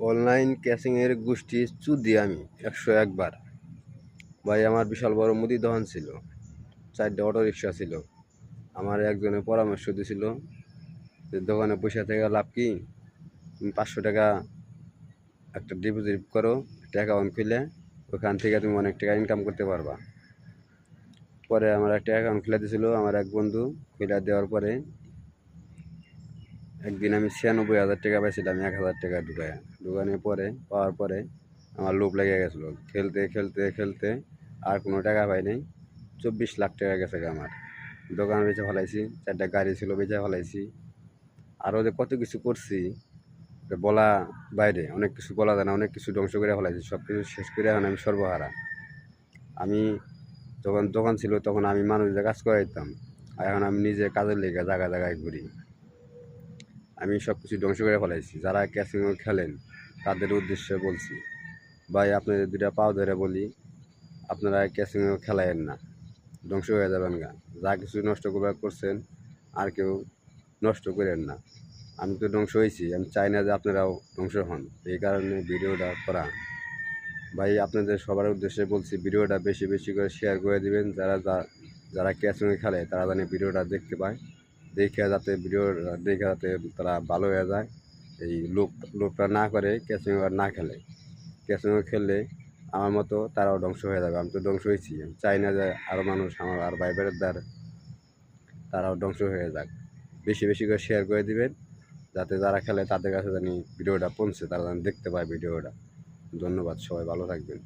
Online ক্যাশিংয়ের গোষ্ঠী চুদি আমি একশো একবার। ভাই, আমার বিশাল বড় মুদি দোকান ছিল। চারটে অটো রিক্সা ছিল। আমার একজনের পরামর্শ দিছিল যে, দোকানে পয়সা থেকে লাভ কি? তুমি পাঁচশো টাকা একটা ডিপোজিট করো একটা অ্যাকাউন্ট খুলে ওখান থেকে তুমি অনেক টাকা ইনকাম করতে পারবা। পরে আমার একটা অ্যাকাউন্ট খুলে দিয়েছিল আমার এক বন্ধু খুলে দেওয়ার পরে একদিন আমি ছিয়ানব্বই হাজার টাকা পাইছিলাম, এক হাজার টাকা ঢুকায় ঢুকানোর পরে, পাওয়ার পরে আমার লোভ লেগে গেছিল। খেলতে খেলতে খেলতে আর কোনো টাকা পাই নাই। চব্বিশ লাখ টাকা গেছে আমার। দোকান বেচে ফেলাইছি, চারটা গাড়ি ছিল বেচে ফেলাইছি। আরও যে কত কিছু করছি বলা বাইরে, অনেক কিছু বলা যায় না, অনেক কিছু ধ্বংস করে ফেলাইছি সব কিছু শেষ করে এখন আমি সর্বহারা। আমি যখন দোকান ছিল, তখন আমি মানুষদের কাজ করাইতাম। আর এখন আমি নিজে কাজের লেগে জায়গায় জায়গায় ঘুরি। আমি সব কিছু ধ্বংস করে ফেলাইছি। যারা ক্যাসিনো খেলেন, তাদের উদ্দেশ্যে বলছি, ভাই আপনাদের দুটা পাও ধরে বলি, আপনারা ক্যাসিনো খেলায়েন না। ধ্বংস হয়ে যাবেন গা। যা কিছু নষ্ট করবার করছেন, আর কেউ নষ্ট করেন না। আমি তো ধ্বংস হয়েছি। আমি চাই না যে আপনারাও ধ্বংস হন। এই কারণে ভিডিওটা করা। ভাই, আপনাদের সবার উদ্দেশ্যে বলছি, ভিডিওটা বেশি বেশি করে শেয়ার করে দিবেন। যারা যারা ক্যাসিনো খেলে, তারা জানে ভিডিওটা দেখতে পায়। দেখে যাতে ভিডিও দেখে যাতে তারা ভালো হয়ে যায়। এই লোক লোকটা না করে আর না খেলে। ক্যাসিনো খেললে আমার মতো তারাও ধ্বংস হয়ে যাবে। আমি তো ধ্বংস হয়েছি। আমি চাই না যে আরও মানুষ আমার, আর ভাই দ্বার তারাও ধ্বংস হয়ে যাক। বেশি বেশি করে শেয়ার করে দিবেন, যাতে যারা খেলে তাদের কাছে জানি ভিডিওটা পৌঁছে, তারা যেন দেখতে পায় ভিডিওটা। ধন্যবাদ, সবাই ভালো থাকবেন।